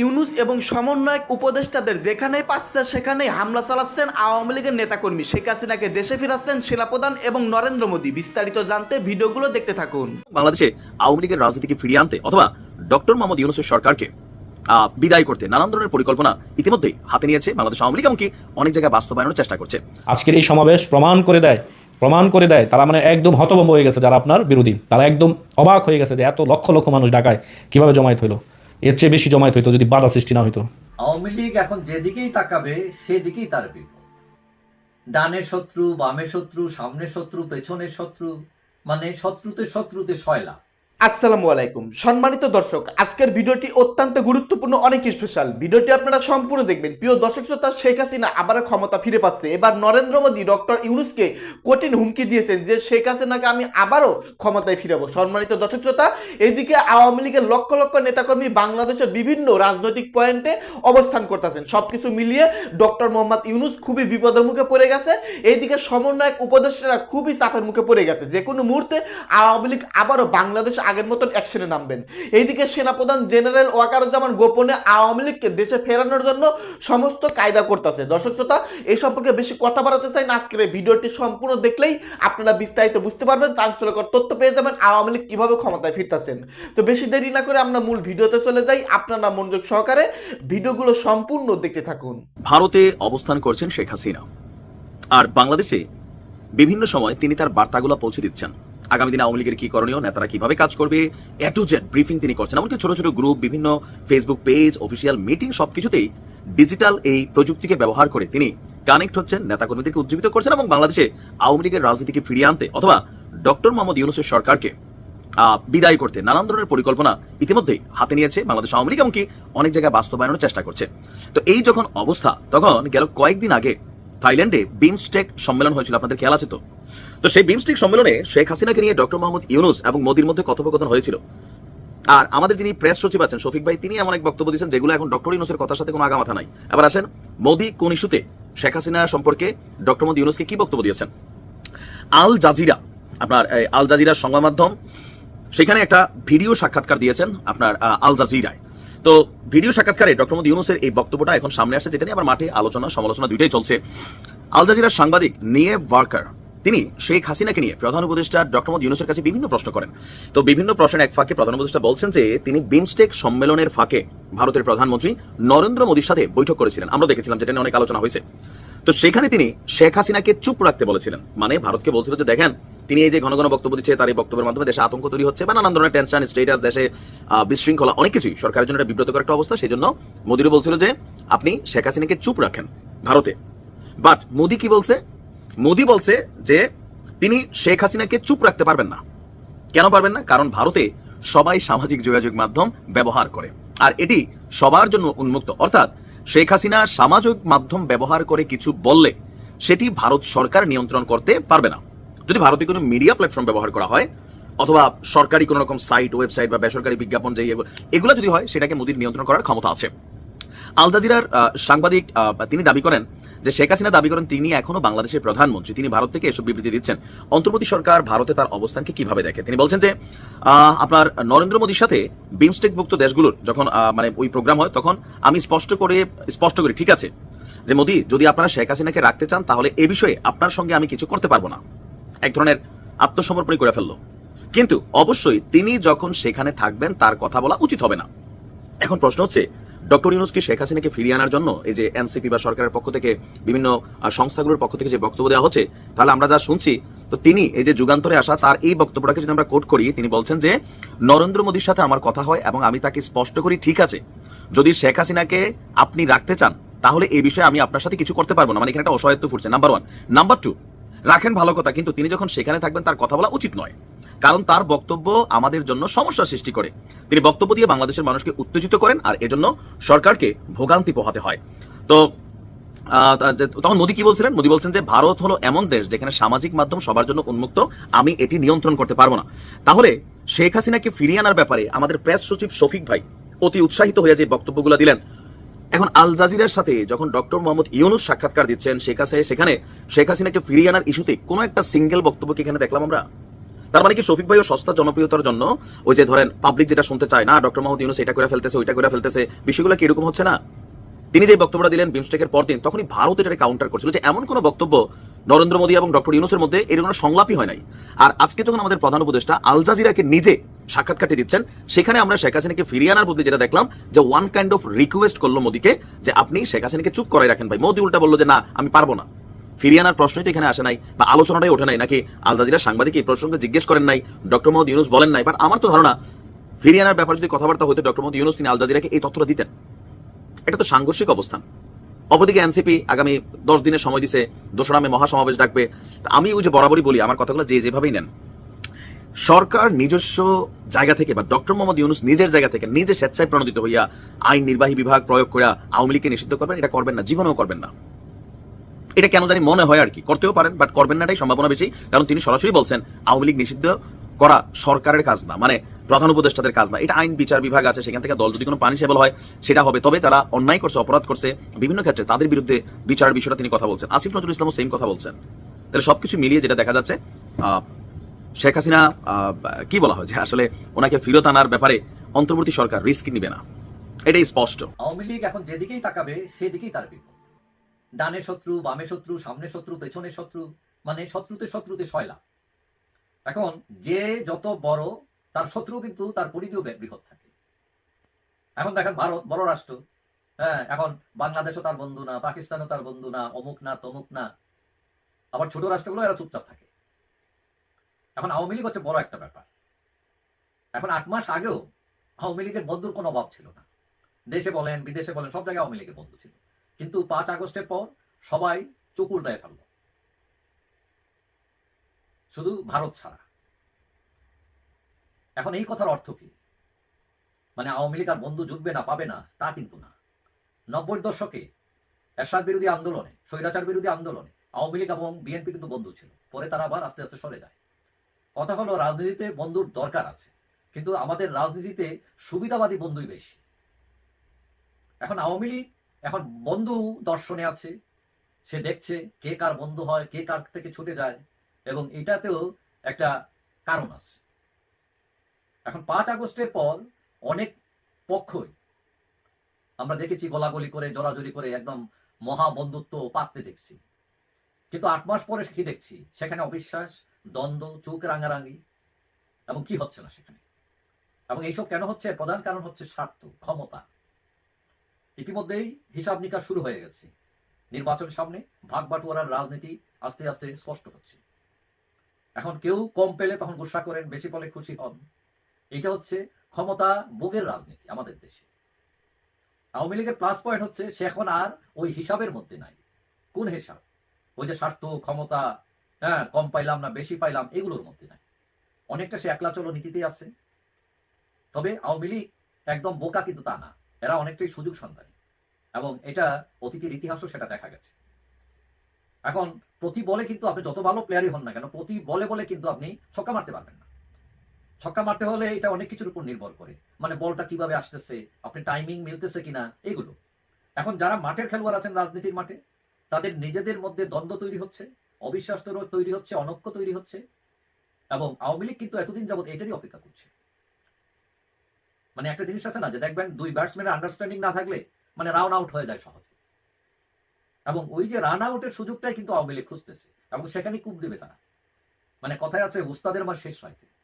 ইউনুস এবং সমন্বয়ক উপদেষ্টাদের যেখানেই পাচ্ছে সেখানেই হামলা চালাচ্ছেন আওয়ামী লীগের নেতাকর্মী। শেখ হাসিনাকে দেশে ফিরাচ্ছেন সেনাপ্রধান এবং নরেন্দ্র মোদী। বিস্তারিত জানতে ভিডিওগুলো দেখতে থাকুন। বাংলাদেশে আওয়ামী লীগের রাজনীতিকে ফিরিয়ে আনতে অথবা ডক্টর মোহাম্মদ ইউনুসের সরকারকে আহ, বিদায় করতে নানান ধরনের পরিকল্পনা ইতিমধ্যেই হাতে নিয়েছে বাংলাদেশ আওয়ামী লীগ এমনকি অনেক জায়গায় বাস্তবায়নের চেষ্টা করছে। আজকের এই সমাবেশ প্রমাণ করে দেয় প্রমাণ করে দেয় তারা মানে একদম হতভম্ব হয়ে গেছে যারা আপনার বিরোধী। তারা একদম অবাক হয়ে গেছে যে এত লক্ষ লক্ষ মানুষ ঢাকায় কীভাবে জমায়েত হইল এর চেয়ে বেশি জমায়েত হইতো যদি বাধা সৃষ্টি না হইতো। আওয়ামী লীগ এখন যেদিকেই তাকাবে, সেদিকেই তার বিপদ। ডানের শত্রু বামের শত্রু সামনের শত্রু পেছনের শত্রু মানে শত্রুতে শত্রুতে শয়লা আসসালামু আলাইকুম। সম্মানিত দর্শক, আজকের ভিডিওটি অত্যন্ত গুরুত্বপূর্ণ, অনেক স্পেশাল ভিডিওটি আপনারা সম্পূর্ণ দেখবেন। প্রিয় দর্শক শ্রোতা, শেখ হাসিনা আবারও ক্ষমতা ফিরে পাচ্ছে। এবার নরেন্দ্র মোদী ডক্টর ইউনুসকে কঠিন হুমকি দিয়েছেন যে, শেখ হাসিনাকে আমি আবারও ক্ষমতায় ফিরাবো। সম্মানিত দর্শক শ্রোতা এইদিকে আওয়ামী লীগের লক্ষ লক্ষ নেতাকর্মী বাংলাদেশের বিভিন্ন রাজনৈতিক পয়েন্টে অবস্থান করতেছেন। সবকিছু মিলিয়ে ডক্টর মোহাম্মদ ইউনুস খুবই বিপদের মুখে পড়ে গেছে। এইদিকে সমন্বয়ক উপদেষ্টারা খুবই চাপের মুখে পড়ে গেছে। যে কোনো মুহূর্তে আওয়ামী লীগ আবারও বাংলাদেশ আগের মতন অ্যাকশনে নামবেন। এইদিকে সেনাপ্রধান জেনারেল ওয়াকারুজ্জামান গোপনে আওয়ামী লীগকে দেশে ফেরানোর জন্য সমস্ত কায়দা করতেছে। দর্শক শ্রোতা এই সম্পর্কে বেশি কথা বাড়াতে চাই না। আজকের এই ভিডিওটি সম্পূর্ণ দেখলেই আপনারা বিস্তারিত বুঝতে পারবেন, চাঞ্চল্যকর তথ্য পেয়ে যাবেন, আওয়ামী লীগ কীভাবে ক্ষমতায় ফিরতেছেন। তো বেশি দেরি না করে আমরা মূল ভিডিওতে চলে যাই। আপনারা মনোযোগ সহকারে ভিডিওগুলো সম্পূর্ণ দেখতে থাকুন। ভারতে অবস্থান করছেন শেখ হাসিনা। আর বাংলাদেশে বিভিন্ন সময় তিনি তার বার্তাগুলো পৌঁছে দিচ্ছেন। আগামী দিনে আওয়ামী লীগের কি করণীয়, নেতারা কীভাবে কাজ করবে, এ ব্রিফিং তিনি করছেন। এমনকি ছোট ছোট গ্রুপ বিভিন্ন ফেসবুক পেজ অফিসিয়াল মিটিং সবকিছুতেই ডিজিটাল এই প্রযুক্তিকে ব্যবহার করে তিনি কানেক্ট হচ্ছেন, নেতাকর্মীদেরকে উজ্জীবিত করছেন এবং বাংলাদেশে আওয়ামী লীগের রাজনীতিকে ফিরিয়ে আনতে অথবা ডক্টর মোহাম্মদ ইউনুসের সরকারকে বিদায় করতে নানান ধরনের পরিকল্পনা ইতিমধ্যেই হাতে নিয়েছে বাংলাদেশ আওয়ামী লীগ, এমনকি অনেক জায়গায় বাস্তবায়নের চেষ্টা করছে। তো এই যখন অবস্থা, তখন গেল কয়েকদিন আগে থাইল্যান্ডে বিমস্টেক সম্মেলন হয়েছিল, আপনাদের খেয়াল আছে তো? তো সেই বিমস্টেক সম্মেলনে শেখ হাসিনাকে নিয়ে ডক্টর মোহাম্মদ ইউনুস এবং মোদির মধ্যে কথোপকথন হয়েছিল। আর আমাদের যিনি প্রেস সচিব আছেন, শফিক ভাই, তিনি এমন এক বক্তব্য দিয়েছেন, যেগুলো এখন ডক্টর ইউনুসের কথার সাথে কোনো আগামাথা নাই। এবার আসেন, মোদি কোন ইস্যুতে শেখ হাসিনা সম্পর্কে ডক্টর মোদি ইউনুসকে কি বক্তব্য দিয়েছেন? আল জাজিরা, আপনার আল জাজিরার সংবাদ মাধ্যম সেখানে একটা ভিডিও সাক্ষাৎকার দিয়েছেন আপনার আল জাজিরায়। তো ভিডিও সাক্ষাৎকারে ডক্টর মোদী ইউনুসের এই বক্তব্যটা এখন সামনে আসছে, যেটা নিয়ে আবার মাঠে আলোচনা, সমালোচনা দুইটাই চলছে। আল জাজিরার সাংবাদিক নিয়ে ওয়ার্কার, তিনি শেখ হাসিনাকে নিয়ে প্রধান উপদেষ্টা ডক্টর মোদী ইউনুসের কাছে বিভিন্ন প্রশ্ন করেন। তো বিভিন্ন প্রশ্নের এক ফাঁকে প্রধান উপদেষ্টা বলছেন যে, তিনি বিমস্টেক সম্মেলনের ফাঁকে ভারতের প্রধানমন্ত্রী নরেন্দ্র মোদীর সাথে বৈঠক করেছিলেন। আমরা দেখেছিলাম যেটা নিয়ে অনেক আলোচনা হয়েছে। তো সেখানে তিনি শেখ হাসিনাকে চুপ রাখতে বলেছিলেন। মানে ভারতকে বলছিল যে, দেখেন তিনি এই যে ঘন ঘন বক্তব্য দিচ্ছে, তার এই বক্তব্যের মাধ্যমে দেশে আতঙ্ক তৈরি হচ্ছে বা নানান ধরনের টেনশন স্টেটাস দেশে বিশৃঙ্খলা, অনেক কিছুই সরকারের জন্য একটা বিব্রতকর একটা অবস্থা। সেই জন্য মোদিরও বলছিল যে, আপনি শেখ হাসিনাকে চুপ রাখেন ভারতে। বাট মোদি কি বলছে? মোদি বলছে যে, তিনি শেখ হাসিনাকে চুপ রাখতে পারবেন না। কেন পারবেন না? কারণ ভারতে সবাই সামাজিক যোগাযোগ মাধ্যম ব্যবহার করে। আর এটি সবার জন্য উন্মুক্ত। অর্থাৎ শেখ হাসিনা সামাজিক মাধ্যম ব্যবহার করে কিছু বললে, সেটি ভারত সরকার নিয়ন্ত্রণ করতে পারবে না। যদি ভারতে কোনো মিডিয়া প্ল্যাটফর্ম ব্যবহার করা হয়, অথবা সরকারি কোনো রকম সাইট ওয়েবসাইট বা বেসরকারি বিজ্ঞাপন যে এগুলো- যদি হয়, সেটাকে মোদির নিয়ন্ত্রণ করার ক্ষমতা আছে। আল জাজিরার সাংবাদিক তিনি দাবি করেন যে শেখ হাসিনা দাবি করেন তিনি এখনও বাংলাদেশের প্রধানমন্ত্রী। তিনি ভারত থেকে এসব বিবৃতি দিচ্ছেন। অন্তর্বর্তী সরকার ভারতে তার অবস্থানকে কীভাবে দেখে? তিনি বলছেন যে আপনার নরেন্দ্র মোদীর সাথে বিমস্টেকভুক্ত দেশগুলোর যখন মানে ওই প্রোগ্রাম হয়, তখন আমি স্পষ্ট করে, স্পষ্ট করি, ঠিক আছে? যে মোদি, যদি আপনারা শেখ হাসিনাকে রাখতে চান, তাহলে এ বিষয়ে আপনার সঙ্গে আমি কিছু করতে পারব না। এক ধরনের আত্মসমর্পণই করে ফেলল। কিন্তু অবশ্যই তিনি যখন সেখানে থাকবেন, তার কথা বলা উচিত হবে না। এখন প্রশ্ন হচ্ছে, ডক্টর ইউনুস ইউনুসকে শেখ হাসিনাকে ফিরিয়ে আনার জন্য এই যে এনসিপি বা সরকারের পক্ষ থেকে বিভিন্ন সংস্থাগুলোর পক্ষ থেকে যে বক্তব্য দেওয়া হচ্ছে, তাহলে আমরা যা শুনছি, তো তিনি এই যে যুগান্তরে আসা, তার এই বক্তব্যটাকে যদি আমরা কোট করি, তিনি বলছেন যে, নরেন্দ্র মোদীর সাথে আমার কথা হয় এবং আমি তাকে স্পষ্ট করি, ঠিক আছে। যদি শেখ হাসিনাকে আপনি রাখতে চান, তাহলে এই বিষয়ে আমি আপনার সাথে কিছু করতে পারব না। মানে এখানে একটা অসহায়ত্ব ফুটছে নাম্বার ওয়ান নাম্বার টু রাখেন ভালো কথা, কিন্তু তিনি যখন সেখানে থাকবেন, তার কথা বলা উচিত নয়। কারণ তার বক্তব্য আমাদের জন্য সমস্যা সৃষ্টি করে। তিনি বক্তব্য দিয়ে বাংলাদেশের মানুষকে উত্তেজিত করেন, আর এজন্য সরকারকে ভোগান্তি পোহাতে হয়। তো তখন মোদী কি বলছিলেন? মোদী বলছেন যে, ভারত হলো এমন দেশ যেখানে সামাজিক মাধ্যম সবার জন্য উন্মুক্ত, আমি এটি নিয়ন্ত্রণ করতে পারব না। তাহলে শেখ হাসিনাকে ফিরিয়ে আনার ব্যাপারে আমাদের প্রেস সচিব শফিক ভাই অতি উৎসাহিত হয়ে যে বক্তব্যগুলো দিলেন এখন আল জাজিরার সাথে যখন ডক্টর মোহাম্মদ ইউনুস সাক্ষাৎকার দিচ্ছেন শেখ হাসিনা, সেখানে শেখ হাসিনাকে ফিরিয়ে আনার ইস্যুতে কোনো একটা সিঙ্গেল বক্তব্য কি এখানে দেখলাম আমরা। তার মানে কি শফিক ভাইও সস্তা জনপ্রিয়তার জন্য ওই যে ধরেন পাবলিক যেটা শুনতে চায়, না, ডক্টর মোহাম্মদ ইউনুস এটা করে ফেলতেছে, ওইটা করে ফেলতেছে বিষয়গুলো কি এরকম হচ্ছে না? তিনি যে বক্তব্যটা দিলেন বিমস্টেকের পরদিন তখনই ভারত এটা কাউন্টার করছিল যে এমন কোনো বক্তব্য নরেন্দ্র মোদী এবং ডক্টর ইউনুসের মধ্যে এর কোনো সংলাপই হয় নাই। আর আজকে যখন আমাদের প্রধান উপদেষ্টা আল জাজিরাকে নিজে সাক্ষাৎকারটি দিচ্ছেন, সেখানে আমরা শেখ হাসিনাকে ফিরিয়ে আনার বদলে যেটা দেখলাম, যে ওয়ান কাইন্ড অফ রিকোয়েস্ট করল মোদীকে যে আপনি শেখ হাসিনাকে চুপ করাই রাখেন ভাই। মোদী উল্টা বলল যে, না, আমি পারব না। ফিরিয়ে আনার প্রশ্নই তো এখানে আসে নাই বা আলোচনাটাই ওঠে নাই। নাকি আল জাজিরা সাংবাদিক এই প্রসঙ্গে জিজ্ঞেস করেন নাই, ডক্টর মোহাম্মদ ইউনুস বলেন নাই? বাট আমার তো ধারণা, ফিরিয়ে আনার ব্যাপারে যদি কথাবার্তা হতো ডক্টর মোহাম্মদ ইউনুস, তিনি আল জাজিরাকে এই তথ্যটা দিতেন। এটা তো সাংঘর্ষিক অবস্থান। অপরদিকে এনসিপি আগামী দশ দিনের সময় দিছে দোসরা মে মহাসমাবেশ ডাকবে। আমি ওই যে বরাবরই বলি, আমার কথাগুলো যে যেভাবেই নেন। সরকার নিজস্ব জায়গা থেকে বা ডক্টর মোহাম্মদ ইউনুস নিজের জায়গা থেকে নিজে স্বেচ্ছায় প্রণোদিত হইয়া আইন নির্বাহী বিভাগ প্রয়োগ করে আওয়ামী লীগকে নিষিদ্ধ করবেন, এটা করবেন না, জীবনেও করবেন না। এটা কেন জানি মনে হয় আর কি, করতেও পারেন বাট করবেন না এটাই সম্ভাবনা বেশি, কারণ তিনি সরাসরি বলছেন, আওয়ামী লীগ নিষিদ্ধ করা সরকারের কাজ না। মানে প্রধান উপদেষ্টাদের কাজ না এটা আইন বিচার বিভাগ আছে, সেখান থেকে দল যদি কোনো পানিশেবল হয়, সেটা হবে। তবে তারা অন্যায় করছে, অপরাধ করছে, বিভিন্ন ক্ষেত্রে তাদের বিরুদ্ধে বিচার বিষয়টা তিনি কথা বলছেন। আসিফ নজরুল ইসলামও সেম কথা বলছেন। তাহলে সবকিছু মিলিয়ে যেটা দেখা যাচ্ছে শেখ হাসিনা কি বলা হয় যে আসলে ওনাকে ফেরত আনার ব্যাপারে অন্তর্বর্তী সরকার রিস্ক নিবে না। এটাই স্পষ্ট। আওয়ামী লীগ এখন যেদিকেই তাকাবে, সেদিকেই তার বিপদ ডানে শত্রু, বামে শত্রু, সামনে শত্রু, পেছনে শত্রু মানে শত্রুতে শত্রুতে শয়লা এখন যে যত বড় তার শত্রু কিন্তু তার পরিধিও বৃহৎ থাকে। এখন দেখেন ভারত, বড় রাষ্ট্র। হ্যাঁ এখন বাংলাদেশও তার বন্ধু না, পাকিস্তানও তার বন্ধু না, অমুক না, তমুক না। আবার ছোট রাষ্ট্রগুলো এরা চুপচাপ থাকে। এখন আওয়ামী লীগ হচ্ছে বড় একটা ব্যাপার। এখন আট মাস আগেও আওয়ামী লীগের বন্ধুর কোনো অভাব ছিল না। দেশে বলেন, বিদেশে বলেন, সব জায়গায় আওয়ামী লীগের বন্ধু ছিল। কিন্তু পাঁচ আগস্টের পর সবাই চোখ উল্টায় ফেলল। শুধু ভারত ছাড়া। এখন এই কথার অর্থ কি? মানে আওয়ামী লীগ আর বন্ধু জুটবে না, পাবে না, তা কিন্তু না। নব্বই দশকে এরশাদ বিরোধী আন্দোলনে, স্বৈরাচার বিরোধী আন্দোলনে আওয়ামী লীগ এবং বিএনপি কিন্তু বন্ধু ছিল। পরে তারা আবার আস্তে আস্তে সরে যায়। কথা হলো, রাজনীতিতে বন্ধুর দরকার আছে, কিন্তু আমাদের রাজনীতিতে সুবিধাবাদী বন্ধুই বেশি। এখন আওয়ামী লীগ, এখন বন্ধু দর্শনে আছে, সে দেখছে কে কার বন্ধু হয়, কে কার থেকে ছুটে যায়, এবং এটাতেও একটা কারণ আছে। এখন পাঁচ আগস্টের পর অনেক পক্ষই আমরা দেখেছি গলাগলি করে জড়াজড়ি করে একদম মহা বন্ধুত্ব পাততে দেখছি। কিন্তু আট মাস পরে কি দেখছি? সেখানে অবিশ্বাস, দ্বন্দ্ব, চোখ রাঙারাঙি এবং কি হচ্ছে না সেখানে? এবং এইসব কেন হচ্ছে? প্রধান কারণ হচ্ছে স্বার্থ, ক্ষমতা। ইতিমধ্যেই হিসাব নিকাশ শুরু হয়ে গেছে। নির্বাচন সামনে ভাগ বাটোয়ারার রাজনীতি আস্তে আস্তে স্পষ্ট হচ্ছে। এখন কেউ কম পেলে তখন গুসা করেন, বেশি পেলে খুশি হন। এটা হচ্ছে ক্ষমতা ভোগের রাজনীতি আমাদের দেশে। আওয়ামী লীগের প্লাস পয়েন্ট হচ্ছে সে এখন আর ওই হিসাবের মধ্যে নাই। কোন হিসাব? ওই যে স্বার্থ, ক্ষমতা হ্যাঁ কম পাইলাম না, বেশি পাইলাম, এগুলোর মধ্যে নাই। অনেকটা সে একলা চলো নীতিতে আছে। তবে আওয়ামী লীগ একদম বোকা কিন্তু তা না। এরা অনেকটাই সুযোগ সন্ধানী। এবং এটা অতীতের ইতিহাসও সেটা দেখা গেছে। এখন প্রতি বলে কিন্তু আপনি যত ভালো প্লেয়ারই হন না কেন, প্রতি বলে বলে কিন্তু আপনি ছক্কা মারতে পারবেন না। ছক্কা মারতে হলে এটা অনেক কিছুর উপর নির্ভর করে। মানে বলটা কীভাবে আসতেছে, আপনি টাইমিং মিলতেছে কিনা, এগুলো। এখন যারা মাঠের খেলোয়াড় আছেন রাজনীতির মাঠে, তাদের নিজেদের মধ্যে দ্বন্দ্ব তৈরি হচ্ছে অবিশ্বাস তৈরি- হচ্ছে, অনক্য তৈরি হচ্ছে, এবং আওয়ামী লীগ কিন্তু এতদিন যাবত এটারই অপেক্ষা করছে। মানে একটা জিনিস আছে না, যে দেখবেন দুই ব্যাটসম্যানের আন্ডারস্ট্যান্ডিং না থাকলে মানে রান আউট হয়ে যায় সহজে। এবং ওই যে রান আউটের সুযোগটাই কিন্তু আওয়ামী লীগ খুঁজতেছে, এবং সেখানে কূপ দেবে তারা। মানে কথায় আছে, উস্তাদের মার শেষ রাইতে।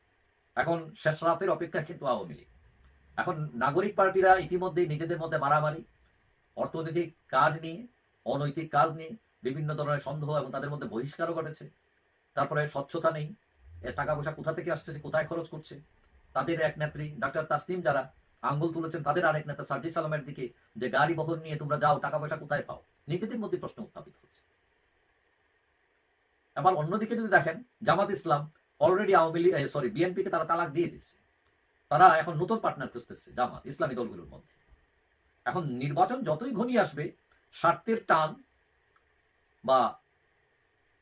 এখন শেষ রাতের অপেক্ষা কিন্তু আওয়ামী লীগ। এখন নাগরিক পার্টিরা ইতিমধ্যেই নিজেদের মধ্যে মারামারি, অর্থনৈতিক কাজ নিয়ে, অনৈতিক কাজ নিয়ে বিভিন্ন ধরনের সন্দেহ এবং তাদের মধ্যে বহিষ্কারও ঘটেছে। তারপরে স্বচ্ছতা নেই টাকা পয়সা কোথা থেকে আসতেছে কোথায় খরচ করছে? তাদের এক নেত্রী, ডাক্তার তাসনিম যারা আঙ্গুল তুলেছেন, তাদের আরেক নেতা সার্জি সালামের দিকে যে গাড়ি বহন নিয়ে তোমরা যাও টাকা পয়সা কোথায় পাও? নিজেদের মধ্যে প্রশ্ন উত্থাপিত হচ্ছে। আবার অন্যদিকে যদি দেখেন, জামাত ইসলাম অলরেডি আওয়ামী লীগ সরি বিএনপিকে তারা তালাক দিয়ে দিচ্ছে তারা এখন নতুন পার্টনার খুঁজতেছে, জামাত, ইসলামী দলগুলোর মধ্যে। এখন নির্বাচন যতই ঘনিয়ে আসবে, স্বার্থের টান বা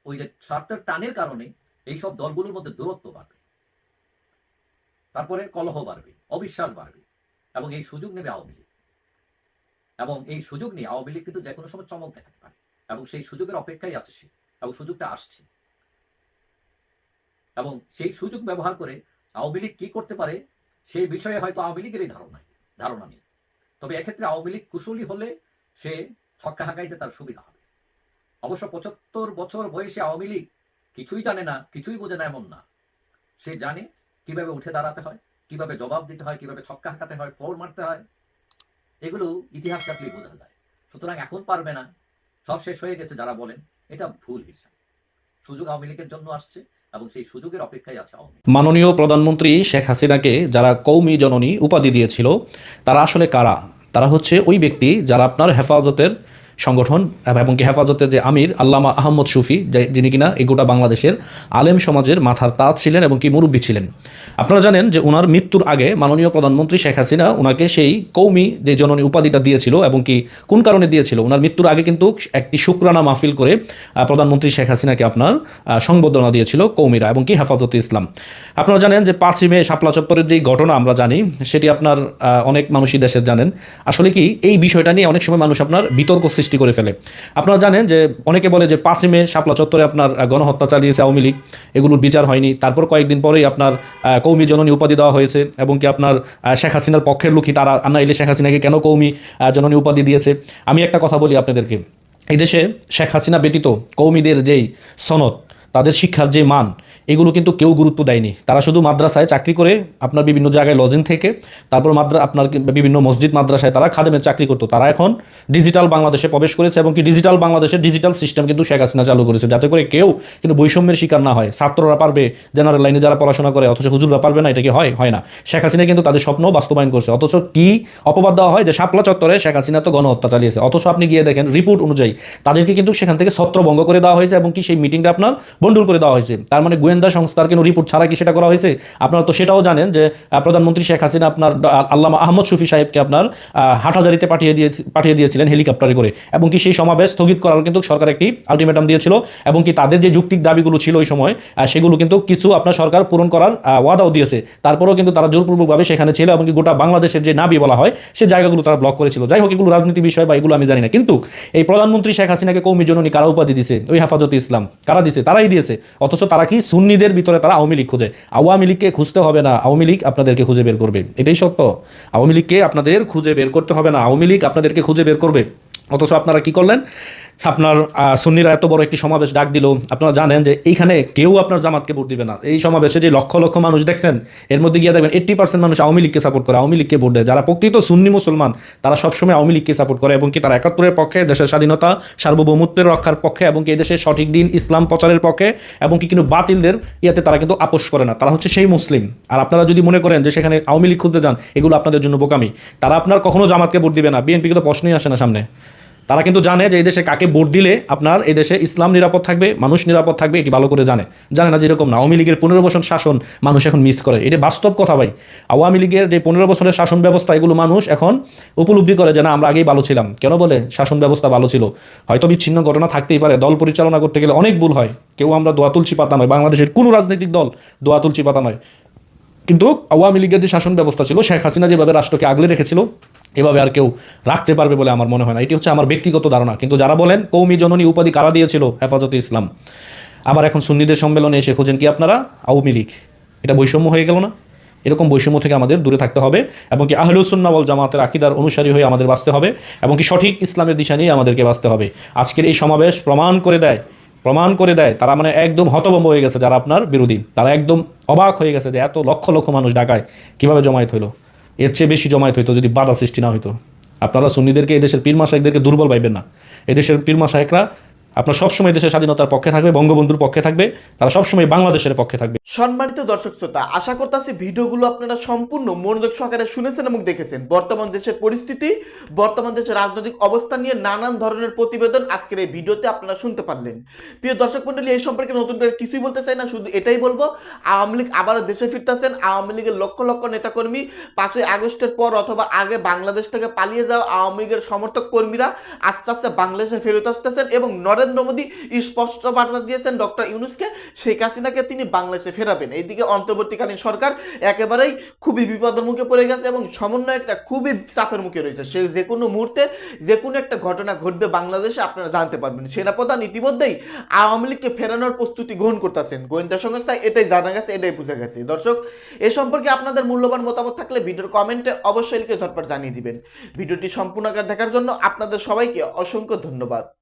ওই যে স্বার্থের টানের কারণে এইসব দলগুলোর মধ্যে দূরত্ব বাড়বে। তারপরে কলহ বাড়বে, অবিশ্বাস বাড়বে এবং এই সুযোগ নেবে আওয়ামী লীগ। এবং এই সুযোগ নিয়ে আওয়ামী লীগ কিন্তু যে কোনো সময় চমক দেখাতে পারে। এবং সেই সুযোগের অপেক্ষায় আছে সে এবং সুযোগটা আসছে। এবং সেই সুযোগ ব্যবহার করে আওয়ামী লীগ কি করতে পারে সেই বিষয়ে হয়তো আওয়ামী লীগেরই ধারণা ধারণা নেই। তবে এক্ষেত্রে আওয়ামী লীগ কুশলী হলে সে ছক্কা হাঁকাইতে তার সুবিধা হবে। অবশ্য পঁচাত্তর বছর বয়সে আওয়ামী লীগ কিছুই জানে না, কিছুই বোঝে না এমন না। সে জানে কীভাবে উঠে দাঁড়াতে হয়, কীভাবে জবাব দিতে হয়, কীভাবে ছক্কা হাঁকাতে হয়, ফোর মারতে হয়। এগুলো ইতিহাস কাটলেই বোঝা যায়। সুতরাং এখন পারবে না। সব শেষ হয়ে গেছে যারা বলেন, এটা ভুল হিসাব। সুযোগ আওয়ামী লীগের জন্য আসছে। মাননীয় প্রধানমন্ত্রী শেখ হাসিনাকে যারা কৌমি জননী উপাধি দিয়েছিল, তারা আসলে কারা? তারা হচ্ছে ওই ব্যক্তি যারা আপনার হেফাজতের সংগঠন এবং কি হেফাজতের যে আমির, আল্লামা আহমদ সুফি যিনি কিনা এই গোটা বাংলাদেশের আলেম সমাজের মাথার তাজ ছিলেন এবং কি মুরব্বী ছিলেন। আপনারা জানেন যে ওনার মৃত্যুর আগে মাননীয় প্রধানমন্ত্রী শেখ হাসিনা ওনাকে সেই কৌমি যে জননী উপাধিটা দিয়েছিল এবং কি কোন কারণে দিয়েছিল ওনার মৃত্যুর আগে কিন্তু একটি শুক্রানা মাহফিল করে প্রধানমন্ত্রী শেখ হাসিনাকে আপনার সংবর্ধনা দিয়েছিল কৌমিরা এবং কি হেফাজতে ইসলাম। আপনারা জানেন যে পাঁচই মে শাপলা চত্বরের যেই ঘটনা আমরা জানি, সেটি আপনার অনেক মানুষই দেশের জানেন। আসলে কি এই বিষয়টা নিয়ে অনেক সময় মানুষ আপনার বিতর্ক সৃষ্টি করে ফেলে। আপনারা জানেন যে অনেকে বলে যে পাঁচই মে শাপলা চত্বরে আপনার গণহত্যা চালিয়েছে আওয়ামী লীগ। এগুলোর বিচার হয়নি। তারপর কয়েকদিন পরেই আপনার কৌমি জননী উপাধি দেওয়া হয়েছে এবং কি আপনার শেখ হাসিনার পক্ষের লোকই তারা আন্না এলে শেখ হাসিনাকে কেন কৌমি জননী উপাধি দিয়েছে? আমি একটা কথা বলি আপনাদেরকে। এই দেশে শেখ হাসিনা ব্যতীত কৌমিদের যেই সনদ, তাদের শিক্ষার যে মান এগুলো কিন্তু কেউ গুরুত্ব দেয়নি। তারা শুধু মাদ্রাসায় চাকরি করে আপনার বিভিন্ন জায়গায় লজিং থেকে, তারপর মাদ্রা, আপনার বিভিন্ন মসজিদ, মাদ্রাসায় তারা খাদেমের চাকরি করতো। তারা এখন ডিজিটাল বাংলাদেশে প্রবেশ করেছে এবং কি ডিজিটাল বাংলাদেশের ডিজিটাল সিস্টেম কিন্তু শেখ হাসিনা চালু করেছে, যাতে করে কেউ কিন্তু বৈষম্যের শিকার না হয়। ছাত্ররা পারবে জেনারেল লাইনে যারা পড়াশোনা করে, অথচ হুজুররা পারবে না, এটা কি হয়? হয় না। শেখ হাসিনা কিন্তু তাদের স্বপ্ন বাস্তবায়ন করছে। অথচ কি অপবাদ দেওয়া হয় যে শাপলা চত্বরে শেখ হাসিনা তো গণহত্যা চালিয়েছে। অথচ আপনি গিয়ে দেখেন রিপোর্ট অনুযায়ী তাদেরকে কিন্তু সেখান থেকে ছত্রভঙ্গ করে দেওয়া হয়েছে এবং কি সেই মিটিংটা আপনার বন্ডুল করে দেওয়া হয়েছে। তার মানে গোয়েন্দা সংস্থার কোনো রিপোর্ট ছাড়া কি সেটা করা হয়েছে? আপনারা তো সেটাও জানেন যে প্রধানমন্ত্রী শেখ হাসিনা আপনার আল্লামা আহমদ শফি সাহেবকে আপনার আহ, হাটহাজারিতে পাঠিয়ে দিয়ে পাঠিয়ে দিয়েছিলেন হেলিকপ্টারে করে। এবং কি সেই সমাবেশ স্থগিত করার কিন্তু সরকার একটি আলটিমেটাম দিয়েছিল এবং কি তাদের যে যৌক্তিক দাবিগুলো ছিল ওই সময় সেগুলো কিন্তু কিছু আপনার সরকার পূরণ করার ওয়াদাও দিয়েছে। তারপরেও কিন্তু তারা জোরপূর্বকভাবে সেখানে ছিল এবং কি গোটা বাংলাদেশের যে নাবি বলা হয় সেই জায়গাগুলো তারা ব্লক করেছিল। যাই হোক এগুলো রাজনীতি বিষয় বা এগুলো আমি জানি না। কিন্তু এই প্রধানমন্ত্রী শেখ হাসিনাকে কৌমি জননী কারা উপাধি দিছে? ওই হেফাজতে ইসলাম। কারা দিছে? তারাই দিয়েছে। অথচ তারা কি সুন্নিদের ভিতরে তারা আওয়ামী লীগ খুঁজে। আওয়ামী লীগকে খুঁজতে হবে না। আওয়ামী লীগ আপনাদেরকে খুঁজে বের করবে। এটাই সত্য। আওয়ামী লীগকে আপনাদের খুঁজে বের করতে হবে না। আওয়ামী লীগ আপনাদেরকে খুঁজে বের করবে। অথচ আপনারা কি করলেন? আপনার সুন্নিরা এত বড় একটি সমাবেশ ডাক দিল। আপনারা জানেন যে এইখানে কেউ আপনার জামাতকে ভোট দিবে না। এই সমাবেশে যে লক্ষ লক্ষ মানুষ দেখছেন, এর মধ্যে গিয়ে দেখবেন এইট্টি পার্সেন্ট মানুষ আওয়ামী লীগকে সাপোর্ট করে, আওয়ামী লীগকে ভোট দেয়। যারা প্রকৃত সুন্নি মুসলমান, তারা সবসময় আওয়ামী লীগকে সাপোর্ট করে এবং কি তারা একাত্তরের পক্ষে, দেশের স্বাধীনতা, সার্বভৌমত্বের রক্ষার পক্ষে এবং কি দেশের সঠিক দিন, ইসলাম প্রচারের পক্ষে এবং কি কিন্তু বাতিলদের ইয়াতে তারা কিন্তু আপোষ করে না। তারা হচ্ছে সেই মুসলিম। আর আপনারা যদি মনে করেন যে সেখানে আওয়ামী লীগ খুঁজতে যান, এগুলো আপনাদের জন্য বোকামি। তারা আপনার কখনো জামাতকে ভোট দিবে না। বিএনপিকে তো প্রশ্নই আসে না সামনে। তারা কিন্তু জানে যে এই দেশে কাকে ভোট দিলে আপনার এই দেশে ইসলাম নিরাপদ থাকবে, মানুষ নিরাপদ থাকবে এটি ভালো করে জানে। জানে না যেরকম না। আওয়ামী লীগের পনেরো বছর শাসন মানুষ এখন মিস করে। এটা বাস্তব কথা ভাই। আওয়ামী লীগের যে পনেরো বছরের শাসন ব্যবস্থা, এগুলো মানুষ এখন উপলব্ধি করে যে না, আমরা আগেই ভালো ছিলাম। কেন বলে? শাসন ব্যবস্থা ভালো ছিল। হয়তো বিচ্ছিন্ন ঘটনা থাকতেই পারে। দল পরিচালনা করতে গেলে অনেক ভুল হয়। কেউ আমরা দোয়া তুলসী পাতা নয়। বাংলাদেশের কোনো রাজনৈতিক দল দোয়া তুলসী পাতা নয়। কিন্তু আওয়ামী লীগের যে শাসন ব্যবস্থা ছিল, শেখ হাসিনা যেভাবে রাষ্ট্রকে আগলে রেখেছিল, এভাবে আর কেউ রাখতে পারবে বলে আমার মনে হয় না। এটি হচ্ছে আমার ব্যক্তিগত ধারণা। কিন্তু যারা বলেন, কৌমি জননী উপাধি কারা দিয়েছিল? হেফাজতে ইসলাম। আবার এখন সুন্নিদের সম্মেলনে এসে খোঁজেন কি আপনারা? আওয়ামী লীগ। এটা বৈষম্য হয়ে গেল না? এরকম বৈষম্য থেকে আমাদের দূরে থাকতে হবে এবং কি আহলুসুন্না ওয়াল জামাতের আকিদার অনুসারী হয়ে আমাদের বাঁচতে হবে এবং কি সঠিক ইসলামের দিশা নিয়ে আমাদেরকে বাঁচতে হবে। আজকের এই সমাবেশ প্রমাণ করে দেয় প্রমাণ করে দেয়, তারা মানে একদম হতভম্ব হয়ে গেছে যারা আপনার বিরোধী। তারা একদম অবাক হয়ে গেছে যে এত লক্ষ লক্ষ মানুষ ঢাকায় কীভাবে জমায়েত হইল। এর চেয়ে বেশি জমায়েত হইতো যদি বাধা সৃষ্টি না হইতো। আপনারা সুন্নিদেরকে, এদেশের পীর শাহেকদেরকে দুর্বল পাইবেন না। এদেশের পীর শাহেকরা আপনার সবসময় দেশের স্বাধীনতার পক্ষে থাকবে, বঙ্গবন্ধুর পক্ষে থাকবে, তারা সবসময় বাংলাদেশের পক্ষে থাকবে। সম্মানিত দর্শক শ্রোতা, আশা করতেছি ভিডিওগুলো আপনারা সম্পূর্ণ মনোযোগ সহকারে শুনেছেন এবং দেখেছেন। বর্তমান দেশের পরিস্থিতি, বর্তমান দেশের রাজনৈতিক অবস্থা নিয়ে নানান ধরনের প্রতিবেদন আজকের এই ভিডিওতে আপনারা শুনতে পারলেন। প্রিয় দর্শক মন্ডলী এই সম্পর্কে নতুন করে কিছুই বলতে চাই না, শুধু এটাই বলব, আওয়ামী লীগ আবারও দেশে ফিরতেছেন। আওয়ামী লীগের লক্ষ লক্ষ নেতাকর্মী পাঁচই আগস্টের পর অথবা আগে বাংলাদেশ থেকে পালিয়ে যাওয়া আওয়ামী লীগের সমর্থক কর্মীরা আস্তে আস্তে বাংলাদেশে ফেরত আসতেছেন এবং নরেন্দ্র নরেন্দ্র মোদী স্পষ্ট বার্তা দিয়েছেন ডক্টর ইউনুসকে, শেখ হাসিনাকে তিনি বাংলাদেশে ফেরাবেন। এইদিকে অন্তর্বর্তীকালীন সরকার একেবারেই খুবই বিপদের মুখে পড়ে গেছে এবং সমন্বয়কটা খুবই চাপের মুখে রয়েছে। সে যে কোনো মুহূর্তে, যে কোনো একটা ঘটনা ঘটবে বাংলাদেশে, আপনারা জানতে পারবেন। সেনাপ্রধান ইতিমধ্যেই আওয়ামী লীগকে ফেরানোর প্রস্তুতি গ্রহণ করতেছেন। গোয়েন্দা সংস্থা এটাই জানা গেছে, এটাই বুঝে গেছে। দর্শক, এ সম্পর্কে আপনাদের মূল্যবান মতামত থাকলে ভিডিওর কমেন্টে অবশ্যই লিখে ঝটপট জানিয়ে দিবেন। ভিডিওটি সম্পূর্ণ দেখার জন্য আপনাদের সবাইকে অসংখ্য ধন্যবাদ।